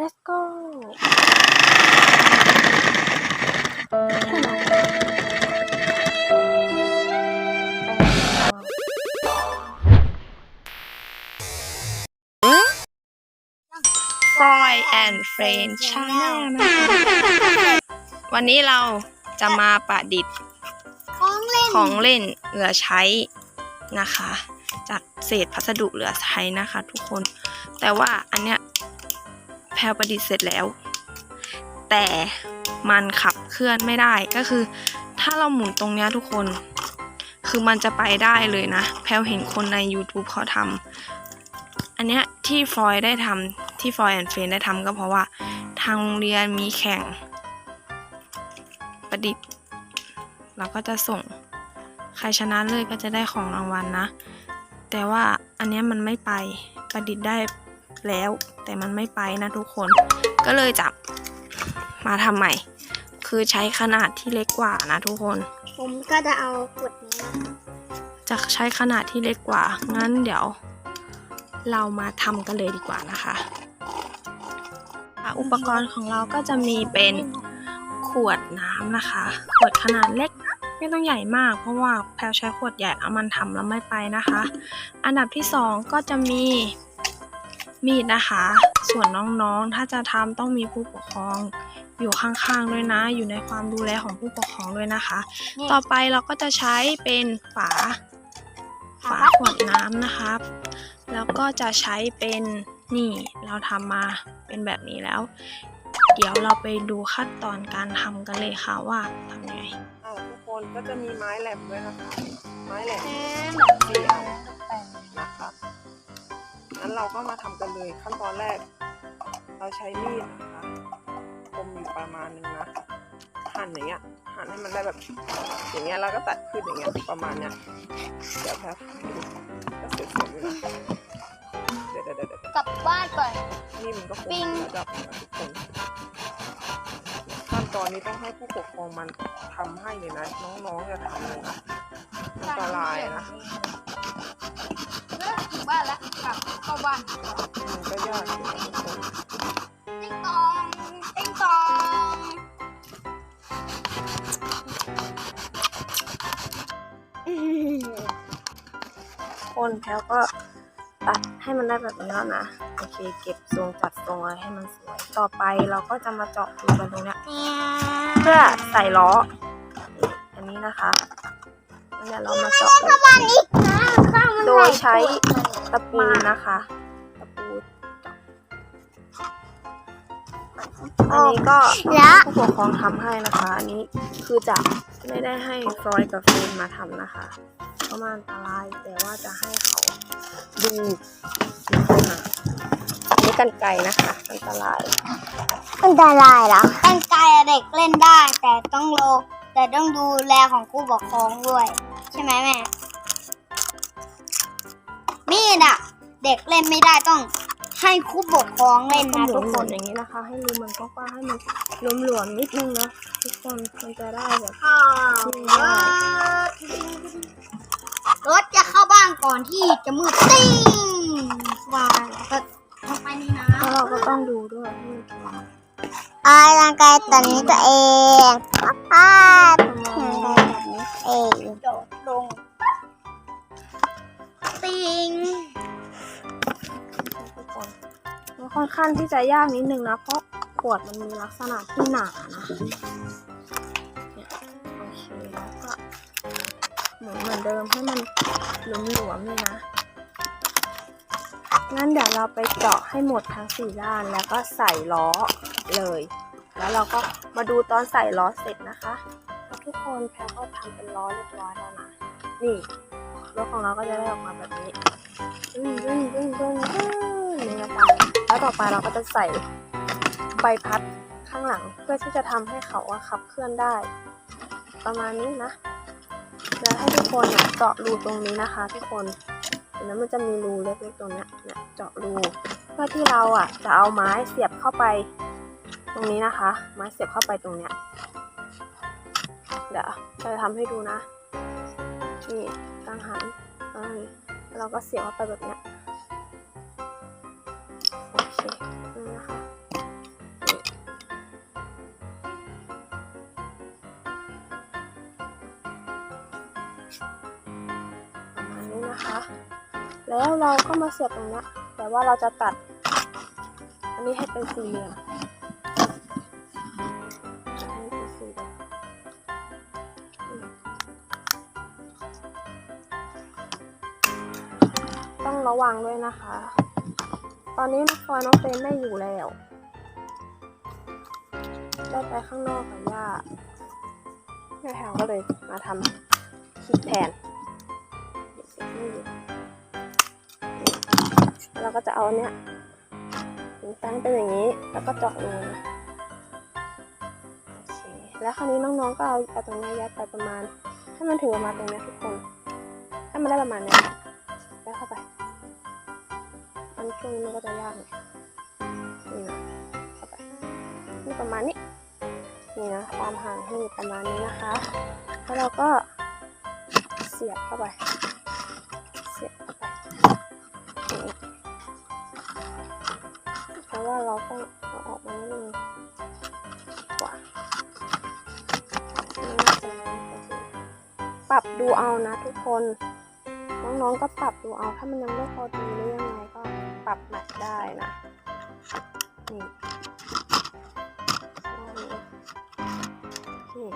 let's go ฟอยแอนด์เฟรนชาแนลนะคะวันนี้เราจะมาประดิษฐ์ของเล่นของเล่นเหลือใช้นะคะ จากเศษพัสดุเหลือใช้นะคะทุกคน แต่ว่าอันเนี้ยแพลวประดิษฐ์เสร็จแล้ว แต่มันขับเคลื่อนไม่ได้ก็คือ ถ้าเราหมุนตรงเนี้ยทุกคน คือมันจะไปได้เลยนะ แพลวเห็นคนใน YouTube เขาทำอันเนี้ยที่ฟอยได้ทำที่ฟอยแอนเฟนได้ทำก็เพราะว่า ทางโรงเรียนมีแข่งประดิษฐ์ เราก็จะส่งใครชนะเลยก็จะได้ของรางวัลนะ แต่ว่าอันเนี้ยมันไม่ไปประดิษฐ์ได้ แล้วแต่มันไม่ไปนะทุกคน ก็เลยจับมาทำใหม่ คือใช้ขนาดที่เล็กกว่านะทุกคน ผมก็จะเอาขวดนี้นะจะใช้ขนาดที่เล็กกว่า งั้นเดี๋ยว เรามาทำกันเลยดีกว่านะคะอะอุปกรณ์ของเราก็จะมีเป็นขวดน้ำนะคะ ขวดขนาดเล็กไม่ต้องใหญ่มาก เพราะว่าแพลวใช้ขวดใหญ่เอามันทำแล้วไม่ไปนะคะ อันดับที่สองก็จะมี มีดนะคะ ส่วนน้องๆ ถ้าจะทำต้องมีผู้ปกครองอยู่ข้างๆด้วยนะ อยู่ในความดูแลของผู้ปกครองด้วยนะคะ ต่อไปเราก็จะใช้เป็นฝา ฝาขวดน้ำนะครับแล้วก็จะใช้เป็นนี่เราทำมาเป็นแบบนี้แล้ว เดี๋ยวเราไปดูขั้นตอนการทำกันเลยค่ะว่าทำยังไงอ่าทุกคนก็จะมีไม้แหลมด้วยนะคะ ไม้แหลมแม่สี่อันนะคะ งั้นเราก็มาทำกันเลยขั้นตอนแรก เราใช้มีดนะคะคมอยู่ประมาณนึงนะหั่นอย่างเงี้ยหั่นให้มันได้แบบอย่างเงี้ยแล้วก็ตัดขึ้นอย่างเงี้ยประมาณเนี้ยเดี๋ยวแป๊บก็สวยอยู่นะเดี๋ยวเดี๋ยวเดี๋ยวเดี๋ยวกลับบ้านก่อนนี่มันก็คงปิ้งระดับทุกคนขั้นตอนนี้ต้องให้ผู้ปกครองมันทำให้เลยนะ น้องๆจะทำเลยนะอันตรายนะ ลับเข้าบ้านมันก็ยอยู่นะทุกคนติ๊งตองติ๊งตองคนแพลวก็ตัดให้มันได้แบบนี้แล้วนะ โอเค เก็บทรงจัดทรงให้มันสวย ต่อไปเราก็จะมาเจาะรูกันตรงนี้เพื่อใส่ล้อ อันนี้นะคะเดี๋ยวเรามาเจาะกัน โดยใช้ตะปูนะคะตะปูอันนี้ก็แล้วผู้ปกครองทำให้นะคะ อันนี้คือจะไม่ได้ให้ฟลอยกับเฟรนมาทำนะคะเพราะมันอันตรายแต่ว่าจะให้เขาดูนะคะอันนี้กันไกลนะคะอันตรายอันตรายเหรอตั้งใจเด็กเล่นได้ แต่ต้องโลแต่ต้องดูแลของผู้ปกครองด้วย ใช่ไหมแม่ มีดอะเด็กเล่นไม่ได้ต้องให้ผู้ปกครองเล่นก็นะหมุทุนกหคมุนนอย่างนี้นะคะ ให้รูมันกว้างๆให้มันหลวมๆนิดนึงเนาะทุกคนมันจะได้แบบรถจะเข้าบ้านก่อนที่จะมืดติ้งว่าแล้วก็ลงไปในน้แล้วเราก็ต้องดูด้วยให้มันถูกำอาร่างกายตอนนี้ตัวเองภาพร่างกายแบบนี้เอง ค่อนข้างที่จะยากนิดนึงนะ เพราะขวดมันมีลักษณะที่หนานะเนี่ยโอเคแล้วก็หมุนเหมือนเดิมให้มันหลวมๆเลยนะ งั้นเดี๋ยวเราไปเจาะให้หมดทั้งสี่ด้านแล้วก็ใส่ล้อเลย แล้วเราก็มาดูตอนใส่ล้อเสร็จนะคะ ทุกคนแพรก็ทำเป็นล้อเรียบร้อยแล้วนะ นี่รถของเราก็จะได้ออกมาแบบนี้ดึงดึงดึงดึงดึงนี่นะคะ แล้วต่อไปเราก็จะใส่ใบพัดข้างหลังเพื่อที่จะทำให้เขาขับเคลื่อนได้ ประมาณนี้นะ แล้วให้ทุกคนเนี่ยเจาะรูตรงนี้นะคะทุกคนเห็นไหมมันจะมีรูเล็กๆตรงนี้เนี่ยเจาะรูเพื่อที่เราอะจะเอาไม้เสียบเข้าไปตรงนี้นะคะ ไม้เสียบเข้าไปตรงเนี้ยเดี๋ยวจะทำให้ดูนะนี่กังหันเออแล้วเราก็เสียบเข้าไปแบบเนี้ย แล้วเราก็มาเสียบตรงนี้แต่ว่าเราจะตัด อันนี้ให้เป็นสี่เหลี่ยมต้องระวังด้วยนะคะ ตอนนี้น้องฟอยน้องเฟรมไม่อยู่แล้วได้ไปข้างนอกกับย่าแม่แถวก็เลยมาทำคลิปแทน เดี๋ยวเสร็จไม่อยู่นี่เราก็จะเอาเนี้ยตั้งเป็นอย่างนี้ แล้วก็เจาะรูนะโอเค แล้วคราวนี้น้องๆก็เอาเอาตรงนี้ยัดไปประมาณ ให้มันถึงประมาณตรงเนี้ยทุกคน ให้มันได้ประมาณนี้ยยัดเข้าไป อันช่วงนี้มันก็จะยากหน่อยนี่นะเข้าไปนี่ประมาณนี้ นี่นะความห่างให้อยู่ประมาณนี้นะคะ แล้วเราก็เสียบเข้าไป ว่าเราต้องเอาออกมานิดนึงกว่าปรับดูเอานะทุกคน น้องๆก็ปรับดูเอา ถ้ามันยังไม่พอดีหรือยังไงก็ปรับใหม่ได้นะ นี่นี่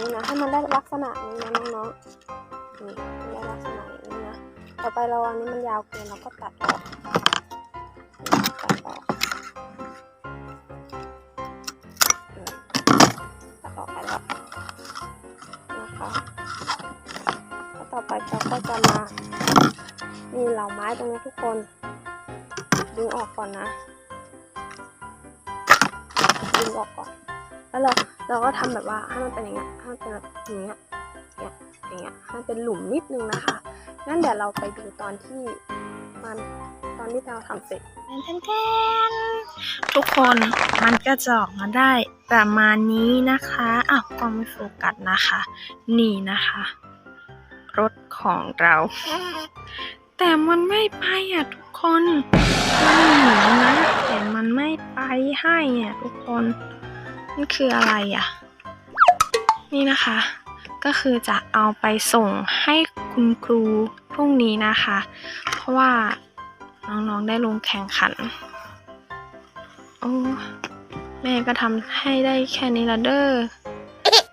นี้นะ ให้มันได้ลักษณะนี้นะน้องๆนี่ได้ลักษณะอย่างนี้นะ ต่อไปเราอันนี้มันยาวเกินเราก็ตัดออกตัดออกตัดออกไปแล้วนะคะแล้วต่อไปเราก็จะมามีเหล่าไม้ตรงนี้ทุกคนดึงออกก่อนนะดึงออกก่อน แล้วเรา เราก็ทำแบบว่าให้มันเป็นอย่างเงี้ยให้มันเป็นแบบอย่างเงี้ยอย่างเงี้ยให้มันเป็นหลุมนิดนึงนะคะงั้นเดี๋ยวเราไปดูตอนที่มันตอนที่เราทำเสร็จแทนแทนทุกคนมันก็จะออกมาได้ประมาณนี้นะคะอ้าวก็ไม่โฟกัสนะคะ นี่นะคะ รถของเรา แต่มันไม่ไปอะทุกคนมันหนีนะแต่มันไม่ไปให้อะทุกคน มันคืออะไรอะ นี่นะคะ ก็คือจะเอาไปส่งให้คุณครูพรุ่งนี้นะคะ เพราะว่าน้องๆได้ลงแข่งขัน โอ้ แม่ก็ทำให้ได้แค่นี้ละเด้อ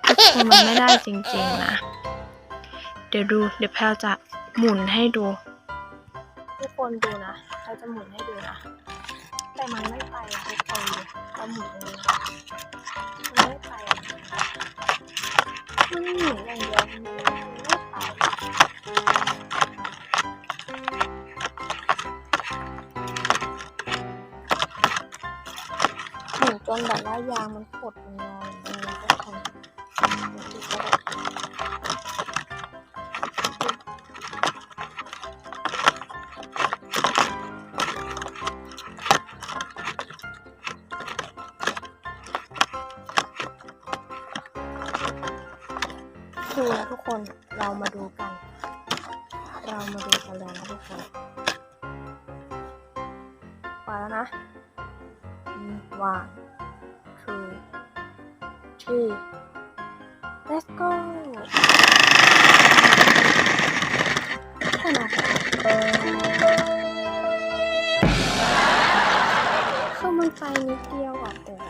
ทุกคนมันไม่ได้จริงๆนะ เดี๋ยวดู เดี๋ยวแพลวจะหมุนให้ดู ทุกคนดูนะเราจะหมุนให้ดูนะ แต่มันไม่ไปทุก ปลาหมึกเลยมันไม่ไปมันหมุนอย่างเดียวมันไม่ไปหมุนจนแบบว่ายางมันกดมันงอ ดูนะทุกคน เรามาดูกัน เรามาดูกันเลยนะทุกคนไปแล้วนะ one two three let's go แค่นั้นคือมันไปนิดเดียวอะแต่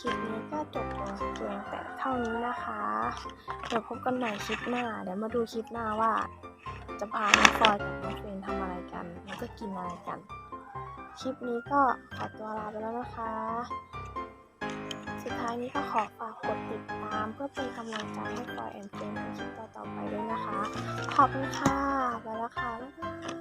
คลิปนี้ก็จบลงเพียงแต่เท่านี้นะคะ เดี๋ยวพบกันใหม่คลิปหน้า เดี๋ยวมาดูคลิปหน้าว่า จะพาน้องฟอยกับน้องเฟนทำอะไรกัน แล้วก็กินอะไรกัน คลิปนี้ก็ขอตัวลาไปแล้วนะคะ สุดท้ายนี้ก็ขอฝากกดติดตาม เพื่อเป็นกำลังใจให้ฟอยแอนเฟนในคลิปต่อๆไปด้วยนะคะ ขอบคุณค่ะ ไปแล้วค่ะบ๊ายบาย